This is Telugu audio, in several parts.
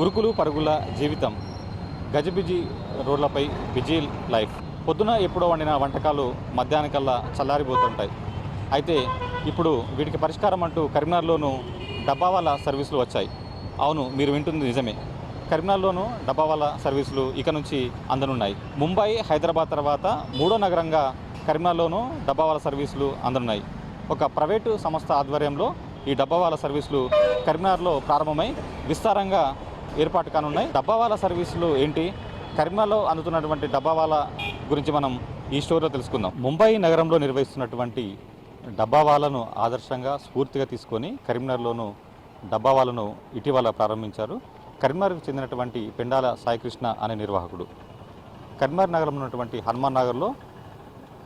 ఉరుకులు పరుగుల జీవితం. గజిబిజి రోడ్లపై బిజీ లైఫ్. పొద్దున ఎప్పుడో వండిన వంటకాలు మధ్యాహ్నకల్లా చల్లారిపోతుంటాయి. అయితే ఇప్పుడు వీటికి పరిష్కారం అంటూ కరీంనగర్లోనూ డబ్బావాలా సర్వీసులు వచ్చాయి. అవును మీరు వింటుంది నిజమే. కరీంనగర్లోనూ డబ్బావాలా సర్వీసులు ఇక నుంచి అందనున్నాయి. ముంబై హైదరాబాద్ తర్వాత మూడో నగరంగా కరీంనగర్లోనూ డబ్బావాలా సర్వీసులు అందనున్నాయి. ఒక ప్రైవేటు సంస్థ ఆధ్వర్యంలో ఈ డబ్బావాలా సర్వీసులు కరీంనగర్లో ప్రారంభమై విస్తారంగా ఏర్పాటు కానున్నాయి. డబ్బావాలా సర్వీసులు ఏంటి? కరీంనగర్లో అందుతున్నటువంటి డబ్బావాలా గురించి మనం ఈ స్టోరీలో తెలుసుకుందాం. ముంబై నగరంలో నిర్వహిస్తున్నటువంటి డబ్బావాలను ఆదర్శంగా స్ఫూర్తిగా తీసుకొని కరీంనగర్లోను డబ్బావాలను ఇటీవల ప్రారంభించారు. కరీంనగర్కు చెందినటువంటి పెండాల సాయికృష్ణ అనే నిర్వాహకుడు. కరీంనగర్ నగరంలో ఉన్నటువంటి హనుమాన్ నగర్లో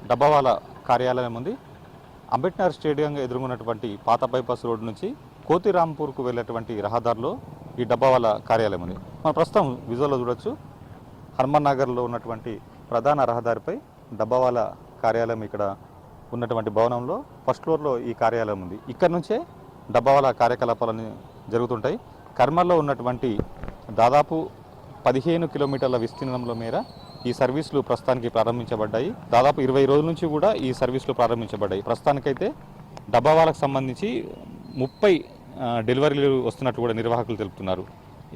డబ్బావాల కార్యాలయం ఉంది. అంబేద్కర్ స్టేడియం ఎదుర్కొన్నటువంటి పాత బైపాస్ రోడ్డు నుంచి కోతిరాంపూర్కు వెళ్ళేటువంటి రహదారిలో ఈ డబ్బావాల కార్యాలయం ఉంది. మనం ప్రస్తుతం విజువల్లో చూడొచ్చు. హనుమాన్ నగర్లో ఉన్నటువంటి ప్రధాన రహదారిపై డబ్బావాల కార్యాలయం ఇక్కడ ఉన్నటువంటి భవనంలో ఫస్ట్ ఫ్లోర్లో ఈ కార్యాలయం ఉంది. ఇక్కడ నుంచే డబ్బావాల కార్యకలాపాలని జరుగుతుంటాయి. కర్మల్లో ఉన్నటువంటి దాదాపు పదిహేను కిలోమీటర్ల విస్తీర్ణంలో మేర ఈ సర్వీసులు ప్రస్తుతానికి ప్రారంభించబడ్డాయి. దాదాపు ఇరవై రోజుల నుంచి కూడా ఈ సర్వీసులు ప్రారంభించబడ్డాయి. ప్రస్తుతానికైతే డబ్బావాలకు సంబంధించి ముప్పై డెలివరీలు వస్తున్నట్లు కూడా నిర్వాహకులు తెలుపుతున్నారు.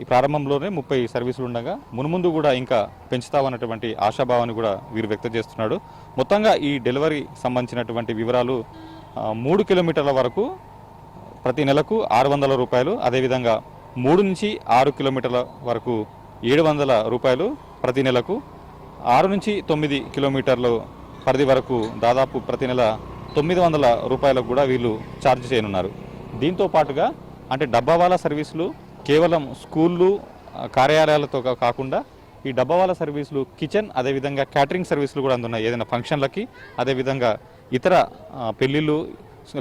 ఈ ప్రారంభంలోనే ముప్పై సర్వీసులు ఉండగా మునుముందు కూడా ఇంకా పెంచుతామన్నటువంటి ఆశాభావాన్ని కూడా వీరు వ్యక్తం చేస్తున్నాడు. మొత్తంగా ఈ డెలివరీ సంబంధించినటువంటి వివరాలు మూడు కిలోమీటర్ల వరకు ప్రతి నెలకు ఆరు వందల రూపాయలు అదేవిధంగా మూడు నుంచి ఆరు కిలోమీటర్ల వరకు ఏడు వందల రూపాయలు ప్రతి నెలకు ఆరు నుంచి తొమ్మిది కిలోమీటర్లు పరిధి వరకు దాదాపు ప్రతి నెల తొమ్మిది వందల రూపాయలకు కూడా వీళ్ళు ఛార్జ్ చేయనున్నారు. దీంతో పాటుగా అంటే డబ్బావాలా సర్వీసులు కేవలం స్కూళ్ళు కార్యాలయాలతో కాకుండా ఈ డబ్బావాలా సర్వీసులు కిచెన్ అదేవిధంగా క్యాటరింగ్ సర్వీసులు కూడా అందున్నాయి. ఏదైనా ఫంక్షన్లకి అదేవిధంగా ఇతర పెళ్ళిళ్ళు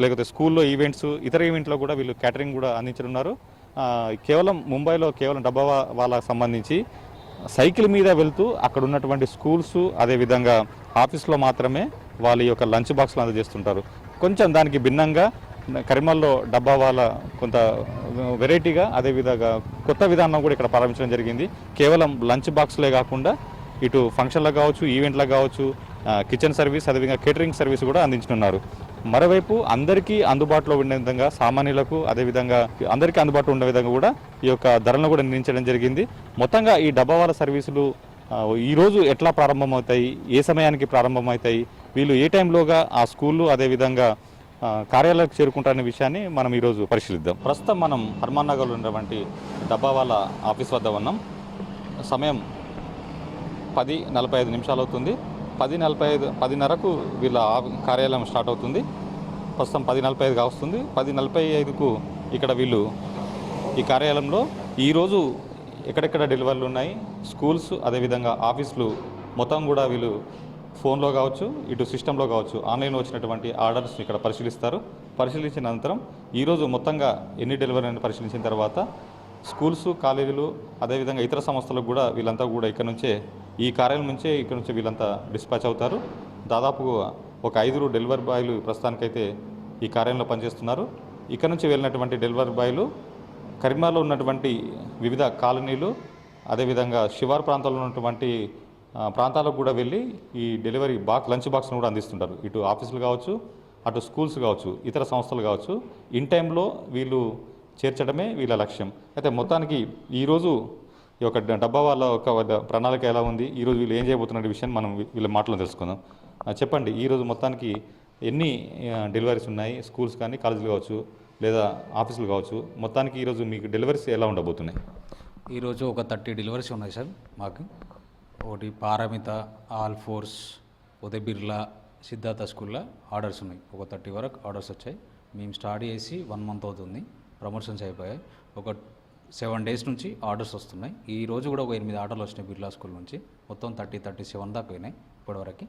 లేకపోతే స్కూల్లో ఈవెంట్స్ ఇతర ఈవెంట్లో కూడా వీళ్ళు క్యాటరింగ్ కూడా అందించనున్నారు. కేవలం ముంబైలో కేవలం డబ్బా వాళ్ళకి సంబంధించి సైకిల్ మీద వెళ్తూ అక్కడ ఉన్నటువంటి స్కూల్స్ అదేవిధంగా ఆఫీస్లో మాత్రమే వాళ్ళ యొక్క లంచ్ బాక్స్లు అందజేస్తుంటారు. కొంచెం దానికి భిన్నంగా కరిమల్లో డబ్బా వాళ్ళ కొంత వెరైటీగా అదేవిధంగా కొత్త విధానం కూడా ఇక్కడ ప్రారంభించడం జరిగింది. కేవలం లంచ్ బాక్స్లే కాకుండా ఇటు ఫంక్షన్లకు కావచ్చు ఈవెంట్లకు కావచ్చు కిచెన్ సర్వీస్ అదేవిధంగా కేటరింగ్ సర్వీస్ కూడా అందించనున్నారు. మరోవైపు అందరికీ అందుబాటులో ఉండే విధంగా సామాన్యులకు అదేవిధంగా అందరికీ అందుబాటులో ఉండే విధంగా కూడా ఈ యొక్క ధరలను కూడా నిర్ణయించడం జరిగింది. మొత్తంగా ఈ డబ్బావాల సర్వీసులు ఈరోజు ఎట్లా ప్రారంభమవుతాయి ఏ సమయానికి ప్రారంభమవుతాయి వీళ్ళు ఏ టైంలోగా ఆ స్కూళ్ళు అదేవిధంగా కార్యాలయాలకు చేరుకుంటారనే విషయాన్ని మనం ఈరోజు పరిశీలిద్దాం. ప్రస్తుతం మనం హర్మాన్ నగర్లో ఉన్నటువంటి డబ్బావాల ఆఫీస్ వద్ద ఉన్నాం. సమయం పది నలభై ఐదు నిమిషాలు అవుతుంది. పది నలభై ఐదు పదిన్నరకు వీళ్ళ కార్యాలయం స్టార్ట్ అవుతుంది. ప్రస్తుతం పది నలభై ఐదుగా వస్తుంది. పది నలభై ఐదుకు ఇక్కడ వీళ్ళు ఈ కార్యాలయంలో ఈరోజు ఎక్కడెక్కడ డెలివరీలు ఉన్నాయి స్కూల్స్ అదేవిధంగా ఆఫీసులు మొత్తం కూడా వీళ్ళు ఫోన్లో కావచ్చు ఇటు సిస్టంలో కావచ్చు ఆన్లైన్లో వచ్చినటువంటి ఆర్డర్స్ ఇక్కడ పరిశీలిస్తారు. పరిశీలించిన అనంతరం ఈరోజు మొత్తంగా ఎన్ని డెలివరీ అని పరిశీలించిన తర్వాత స్కూల్స్ కాలేజీలు అదేవిధంగా ఇతర సంస్థలకు కూడా వీళ్ళంతా కూడా ఇక్కడ నుంచే ఈ కార్యాలయం నుంచే ఇక్కడ నుంచి వీళ్ళంతా డిస్పాచ్ అవుతారు. దాదాపు ఒక ఐదుగురు డెలివరీ బాయ్లు ప్రస్తుతానికైతే ఈ కార్యాలయంలో పనిచేస్తున్నారు. ఇక్కడ నుంచి వెళ్ళినటువంటి డెలివరీ బాయ్లు కరీంనగర్లో ఉన్నటువంటి వివిధ కాలనీలు అదేవిధంగా శివారు ప్రాంతాల్లో ఉన్నటువంటి ప్రాంతాలకు కూడా వెళ్ళి ఈ డెలివరీ బాక్స్ లంచ్ బాక్స్ను కూడా అందిస్తుంటారు. ఇటు ఆఫీసులు కావచ్చు అటు స్కూల్స్ కావచ్చు ఇతర సంస్థలు కావచ్చు ఇన్ టైంలో వీళ్ళు చేర్చడమే వీళ్ళ లక్ష్యం. అయితే మొత్తానికి ఈరోజు ఈ యొక్క డబ్బా వాళ్ళ ఒక ప్రణాళిక ఎలా ఉంది? ఈరోజు వీళ్ళు ఏం చేయబోతున్న విషయం మనం వీళ్ళ మాటలో తెలుసుకుందాం. చెప్పండి ఈరోజు మొత్తానికి ఎన్ని డెలివరీస్ ఉన్నాయి? స్కూల్స్ కానీ కాలేజీలు కావచ్చు లేదా ఆఫీసులు కావచ్చు మొత్తానికి ఈరోజు మీకు డెలివరీస్ ఎలా ఉండబోతున్నాయి? ఈరోజు ఒక థర్టీ డెలివరీస్ ఉన్నాయి సార్ మాకు. ఒకటి పారమిత ఆల్ ఫోర్స్ ఉదయ్ బిర్లా సిద్ధార్థ స్కూల్లో ఆర్డర్స్ ఉన్నాయి. ఒక థర్టీ వరకు ఆర్డర్స్ వచ్చాయి. మేము స్టార్ట్ చేసి వన్ మంత్ అవుతుంది. ప్రమోషన్స్ అయిపోయాయి. ఒక సెవెన్ డేస్ నుంచి ఆర్డర్స్ వస్తున్నాయి. ఈ రోజు కూడా ఒక ఎనిమిది ఆర్డర్లు వచ్చినాయి బిర్లా స్కూల్ నుంచి. మొత్తం థర్టీ థర్టీ సెవెన్ దాకా పోయినాయి ఇప్పటివరకు.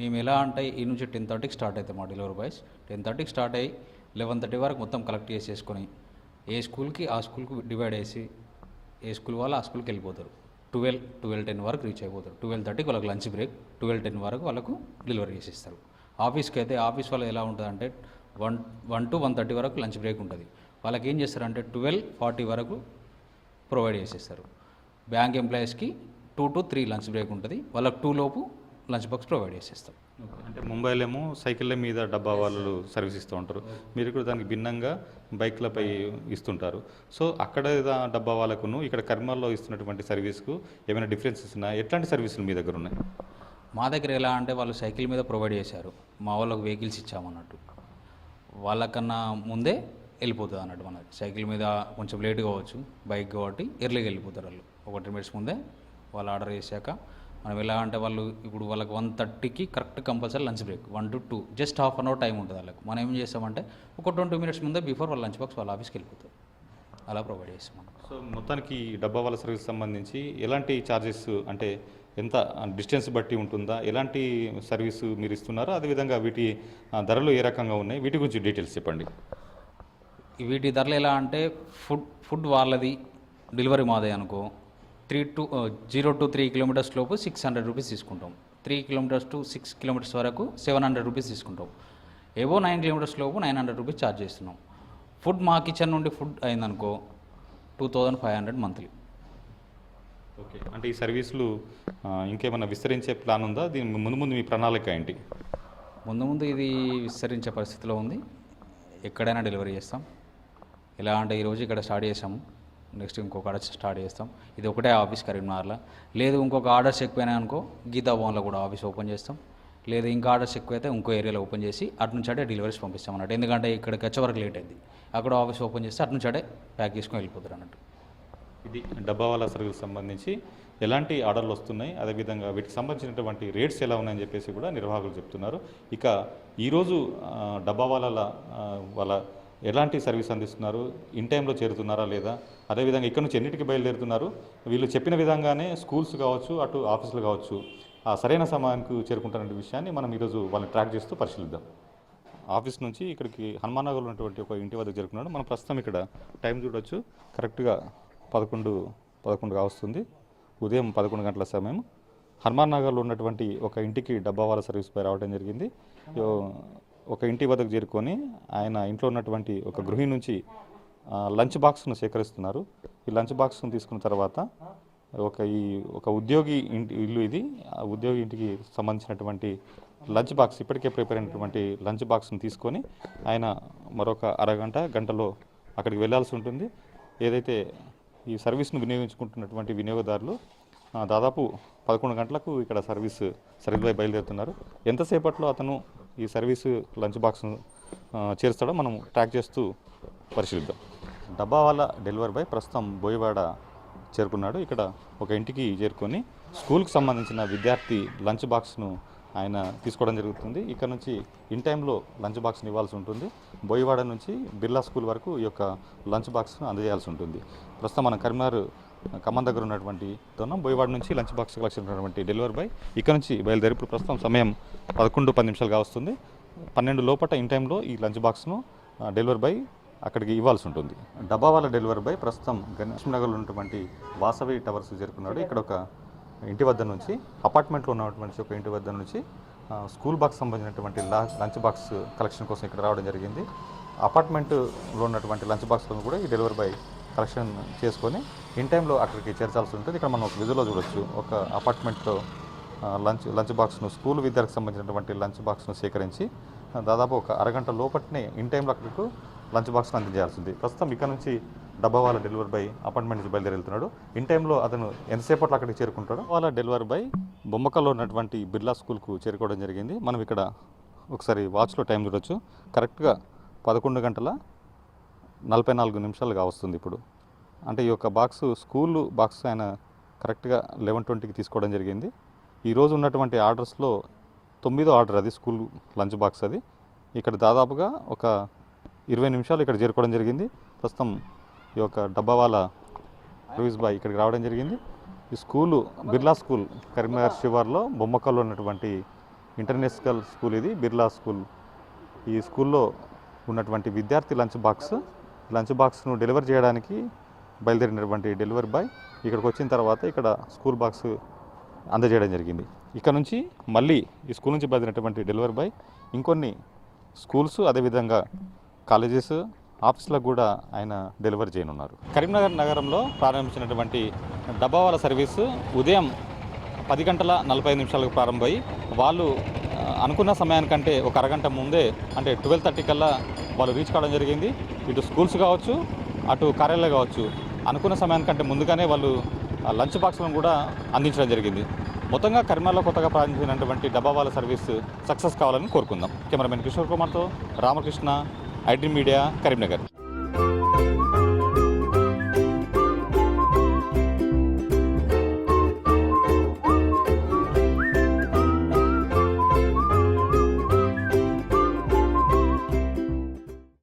మేము ఎలా అంటే ఈ నుంచి టెన్ థర్టీకి స్టార్ట్ అవుతాయి మా డెలివరీ బాయ్స్. టెన్ థర్టీకి స్టార్ట్ అయ్యి లెవెన్ థర్టీ వరకు మొత్తం కలెక్ట్ చేసేసుకొని ఏ స్కూల్కి ఆ స్కూల్కి డివైడ్ చేసి ఏ స్కూల్ వాళ్ళు ఆ స్కూల్కి వెళ్ళిపోతారు. ట్వెల్వ్ ట్వెల్వ్ టెన్ వరకు రీచ్ అయిపోతారు. ట్వెల్వ్ థర్టీకి వాళ్ళకి లంచ్ బ్రేక్ ట్వెల్వ్ టెన్ వరకు వాళ్ళకు డెలివరీ చేసేస్తారు. ఆఫీస్కి అయితే ఆఫీస్ వాళ్ళు ఎలా ఉంటుంది అంటే one one two one thirty వరకు లంచ్ బ్రేక్ ఉంటుంది. వాళ్ళకి ఏం చేస్తారంటే ట్వెల్వ్ ఫార్టీ వరకు ప్రొవైడ్ చేసేస్తారు. బ్యాంక్ ఎంప్లాయీస్కి two to three lunch break ఉంటుంది. వాళ్ళకి టూ లోపు లంచ్ బాక్స్ ప్రొవైడ్ చేసేస్తాం. అంటే ముంబైలో ఏమో సైకిళ్ళ మీద డబ్బా వాళ్ళు సర్వీస్ ఇస్తూ ఉంటారు. మీరు కూడా దానికి భిన్నంగా బైక్లపై ఇస్తుంటారు. సో అక్కడ డబ్బా వాళ్ళకును ఇక్కడ కర్మాల్లో ఇస్తున్నటువంటి సర్వీస్కు ఏమైనా డిఫరెన్సెస్ ఉన్నాయా? ఎట్లాంటి సర్వీసులు మీ దగ్గర ఉన్నాయి? మా దగ్గర ఎలా అంటే వాళ్ళు సైకిల్ మీద ప్రొవైడ్ చేశారు. మా వాళ్ళకి వెహికల్స్ ఇచ్చామన్నట్టు. వాళ్ళకన్నా ముందే వెళ్ళిపోతుంది అన్నట్టు మనకి సైకిల్ మీద కొంచెం లేట్ కావచ్చు బైక్ కాబట్టి ఎర్లీగా వెళ్ళిపోతారు వాళ్ళు. ఒక టెన్ మినిట్స్ ముందే వాళ్ళు ఆర్డర్ చేశాక మనం ఎలా అంటే వాళ్ళు ఇప్పుడు వాళ్ళకి వన్ థర్టీకి correct compulsory lunch break one to two just half an hour time ఉంటుంది వాళ్ళకి. మనం ఏం చేస్తామంటే ఒక ట్వంటీ మినిట్స్ ముందే బిఫోర్ వాళ్ళ లంచ్ బాక్స్ వాళ్ళ ఆఫీస్కి వెళ్ళిపోతారు అలా ప్రొవైడ్ చేస్తాం మనం. సో మొత్తానికి డబ్బా వాళ్ళ సర్వీస్ సంబంధించి ఎలాంటి ఛార్జెస్ అంటే ఎంత డిస్టెన్స్ బట్టి ఉంటుందా? ఎలాంటి సర్వీసు మీరు ఇస్తున్నారో? అదేవిధంగా వీటి ధరలు ఏ రకంగా ఉన్నాయి? వీటి గురించి డీటెయిల్స్ చెప్పండి. వీటి ధరలు ఎలా అంటే ఫుడ్ ఫుడ్ వాళ్ళది డెలివరీ మాదే అనుకో three to zero to three kilometres లోపు సిక్స్ హండ్రెడ్ రూపీస్ తీసుకుంటాం. Three kilometres to six kilometres వరకు సెవెన్ హండ్రెడ్ రూపీస్ తీసుకుంటాం. ఏవో నైన్ కిలోమీటర్స్ లోపు నైన్ హండ్రెడ్ రూపీస్ ఛార్జ్ చేస్తున్నాం. ఫుడ్ మా కిచెన్ నుండి ఫుడ్ అయిందనుకో two thousand five hundred monthly. Okay. అంటే ఈ సర్వీసులు ఇంకేమైనా విస్తరించే ప్లాన్ ఉందా? దీని ముందు ముందు మీ ప్రణాళిక ఏంటి? ముందు ముందు ఇది విస్తరించే పరిస్థితిలో ఉంది. ఎక్కడైనా డెలివరీ చేస్తాం. ఎలా అంటే ఈరోజు ఇక్కడ స్టార్ట్ చేసాము నెక్స్ట్ ఇంకొక ఆర్డర్ స్టార్ట్ చేస్తాం. ఇది ఒకటే ఆఫీస్ కరీంనగర్లో. లేదు ఇంకొక ఆర్డర్స్ ఎక్కువైనాయి అనుకో గీతా భవన్లో కూడా ఆఫీస్ ఓపెన్ చేస్తాం. లేదు ఇంకా ఆర్డర్స్ ఎక్కువైతే ఇంకో ఏరియాలో ఓపెన్ చేసి అటు నుంచి అటే డెలివరీస్ పంపిస్తాం అన్నట్టు ఎందుకంటే ఇక్కడికి వచ్చే వరకు లేట్ అయింది. అక్కడ ఆఫీస్ ఓపెన్ చేస్తే అటు నుంచి అటే ప్యాక్ చేసుకొని వెళ్ళిపోతారు అన్నట్టు. ఇది డబ్బా సర్వీస్ సంబంధించి ఎలాంటి ఆర్డర్లు వస్తున్నాయి అదేవిధంగా వీటికి సంబంధించినటువంటి రేట్స్ ఎలా ఉన్నాయని చెప్పేసి కూడా నిర్వాహకులు చెప్తున్నారు. ఇక ఈరోజు డబ్బావాలాల డబ్బా వాళ్ళ వాళ్ళ ఎలాంటి సర్వీస్ అందిస్తున్నారు? ఇన్ టైంలో చేరుతున్నారా లేదా? అదేవిధంగా ఇక్కడ నుంచి ఎన్నిటికి బయలుదేరుతున్నారు? వీళ్ళు చెప్పిన విధంగానే స్కూల్స్ కావచ్చు అటు ఆఫీసులు కావచ్చు ఆ సరైన సమయానికి చేరుకుంటున్న విషయాన్ని మనం ఈరోజు వాళ్ళని ట్రాక్ చేస్తూ పరిశీలిద్దాం. ఆఫీస్ నుంచి ఇక్కడికి హనుమానగర్లో ఉన్నటువంటి ఒక ఇంటి వద్దకు జరుపుకున్నాడు మనం ప్రస్తుతం ఇక్కడ టైం చూడొచ్చు. కరెక్ట్గా పదకొండు పదకొండు కావస్తుంది. ఉదయం పదకొండు గంటల సమయం. హనుమాన్ నగర్లో ఉన్నటువంటి ఒక ఇంటికి డబ్బా వాళ్ళ సర్వీస్ పై రావడం జరిగింది. ఒక ఇంటి వద్దకు చేరుకొని ఆయన ఇంట్లో ఉన్నటువంటి ఒక గృహిణి నుంచి లంచ్ బాక్స్ను సేకరిస్తున్నారు. ఈ లంచ్ బాక్స్ను తీసుకున్న తర్వాత ఒక ఈ ఒక ఉద్యోగి ఇంటి ఇల్లు ఇది. ఆ ఉద్యోగి ఇంటికి సంబంధించినటువంటి లంచ్ బాక్స్ ఇప్పటికే ప్రిపేర్ అయినటువంటి లంచ్ బాక్స్ని తీసుకొని ఆయన మరొక అరగంట గంటలో అక్కడికి వెళ్ళాల్సి ఉంటుంది. ఏదైతే ఈ సర్వీస్ను వినియోగించుకుంటున్నటువంటి వినియోగదారులు దాదాపు పదకొండు గంటలకు ఇక్కడ సర్వీస్ సర్వీస్ బయలుదేరుతున్నారు. ఎంతసేపట్లో అతను ఈ సర్వీసు లంచ్ బాక్స్ను చేరుస్తాడో మనం ట్రాక్ చేస్తూ పరిశీలిద్దాం. డబ్బా డెలివరీ బాయ్ ప్రస్తుతం బోయవాడ చేరుకున్నాడు. ఇక్కడ ఒక ఇంటికి చేరుకొని స్కూల్కి సంబంధించిన విద్యార్థి లంచ్ బాక్స్ను ఆయన తీసుకోవడం జరుగుతుంది. ఇక్కడ నుంచి ఇన్ టైంలో లంచ్ బాక్స్ని ఇవ్వాల్సి ఉంటుంది. బోయవాడ నుంచి బిర్లా స్కూల్ వరకు ఈ యొక్క లంచ్ బాక్స్ను అందజేయాల్సి ఉంటుంది. ప్రస్తుతం మన కరీంనగర్ ఖమ్మం దగ్గర ఉన్నటువంటి దొన్నం బోయవాడ నుంచి లంచ్ బాక్స్ కలెక్షన్ ఉన్నటువంటి డెలివరీ బాయ్. ఇక్కడ నుంచి బయలుదేరి ఇప్పుడు ప్రస్తుతం సమయం పదకొండు పది నిమిషాలుగా వస్తుంది పన్నెండు లోపట ఇన్ టైంలో ఈ లంచ్ బాక్స్ను డెలివరీ బాయ్ అక్కడికి ఇవ్వాల్సి ఉంటుంది. డబ్బా వాళ్ళ డెలివరీ బాయ్ ప్రస్తుతం గణేష్నగర్లో ఉన్నటువంటి వాసవి టవర్స్ చేరుకున్నాడు. ఇక్కడ ఒక ఇంటి వద్ద నుంచి అపార్ట్మెంట్లో ఉన్నటువంటి ఒక ఇంటి వద్ద నుంచి స్కూల్ బాక్స్ సంబంధించినటువంటి లంచ్ బాక్స్ కలెక్షన్ కోసం ఇక్కడ రావడం జరిగింది. అపార్ట్మెంట్లో ఉన్నటువంటి లంచ్ బాక్స్లను కూడా ఈ డెలివరీ బాయ్ కలెక్షన్ చేసుకొని ఇన్ టైంలో అక్కడికి చేర్చాల్సి ఉంటుంది. ఇక్కడ మనం ఒక విధులో చూడొచ్చు. ఒక అపార్ట్మెంట్లో లంచ్ లంచ్ బాక్స్ను స్కూల్ విద్యార్థికి సంబంధించినటువంటి లంచ్ బాక్స్ను సేకరించి దాదాపు ఒక అరగంట లోపట్నే ఇన్ టైంలో అక్కడికి లంచ్ బాక్స్ను అందజేయాల్సింది ప్రస్తుతం ఇక్కడ నుంచి డబ్బా వాళ్ళ డెలివరీ బాయ్ అపార్ట్మెంట్ నుంచి బయలుదేరి వెళ్తున్నాడు. ఇన్ టైంలో అతను ఎంతసేపట్లో అక్కడికి చేరుకుంటాడు? వాళ్ళ డెలివరీ బాయ్ బొమ్మకల్లో ఉన్నటువంటి బిర్లా స్కూల్కు చేరుకోవడం జరిగింది. మనం ఇక్కడ ఒకసారి వాచ్లో టైం చూడొచ్చు. కరెక్ట్గా పదకొండు గంటల నలభై నాలుగు నిమిషాలుగా వస్తుంది ఇప్పుడు. అంటే ఈ యొక్క బాక్స్ స్కూల్ బాక్స్ ఆయన కరెక్ట్గా లెవెన్ ట్వంటీకి తీసుకోవడం జరిగింది. ఈరోజు ఉన్నటువంటి ఆర్డర్స్లో తొమ్మిదో ఆర్డర్ అది స్కూల్ లంచ్ బాక్స్ అది. ఇక్కడ దాదాపుగా ఒక ఇరవై నిమిషాలు ఇక్కడ చేరుకోవడం జరిగింది. ప్రస్తుతం ఈ యొక్క డబ్బా వాళ్ళ సర్వీస్ బాయ్ ఇక్కడికి రావడం జరిగింది. ఈ స్కూలు బిర్లా స్కూల్ కరీంనగర్ శివార్లో బొమ్మకల్లో ఉన్నటువంటి ఇంటర్నేషనల్ స్కూల్ ఇది బిర్లా స్కూల్. ఈ స్కూల్లో ఉన్నటువంటి విద్యార్థి లంచ్ బాక్స్ లంచ్ బాక్స్ను డెలివర్ చేయడానికి బయలుదేరినటువంటి డెలివరీ బాయ్ ఇక్కడికి వచ్చిన తర్వాత ఇక్కడ స్కూల్ బాక్స్ అందజేయడం జరిగింది. ఇక్కడ నుంచి మళ్ళీ ఈ స్కూల్ నుంచి బయలుదేరినటువంటి డెలివరీ బాయ్ ఇంకొన్ని స్కూల్స్ అదేవిధంగా కాలేజెస్ ఆఫీసులకు కూడా ఆయన డెలివరీ చేయనున్నారు. కరీంనగర్ నగరంలో ప్రారంభించినటువంటి డబ్బావాల సర్వీసు ఉదయం పది గంటల నలభై నిమిషాలకు ప్రారంభమై వాళ్ళు అనుకున్న సమయానికంటే ఒక అరగంట ముందే అంటే ట్వెల్వ్ థర్టీ కల్లా వాళ్ళు రీచ్ కావడం జరిగింది. ఇటు స్కూల్స్ కావచ్చు అటు కార్యాలయాలు కావచ్చు. అనుకున్న సమయానికంటే ముందుగానే వాళ్ళు లంచ్ బాక్స్లను కూడా అందించడం జరిగింది. మొత్తంగా కరీంనగర్లో కొత్తగా ప్రారంభించినటువంటి డబ్బావాల సర్వీస్ సక్సెస్ కావాలని కోరుకుందాం. కెమెరామెన్ కిషోర్ కుమార్తో రామకృష్ణ ఐడ్రీ మీడియా కరీంనగర్.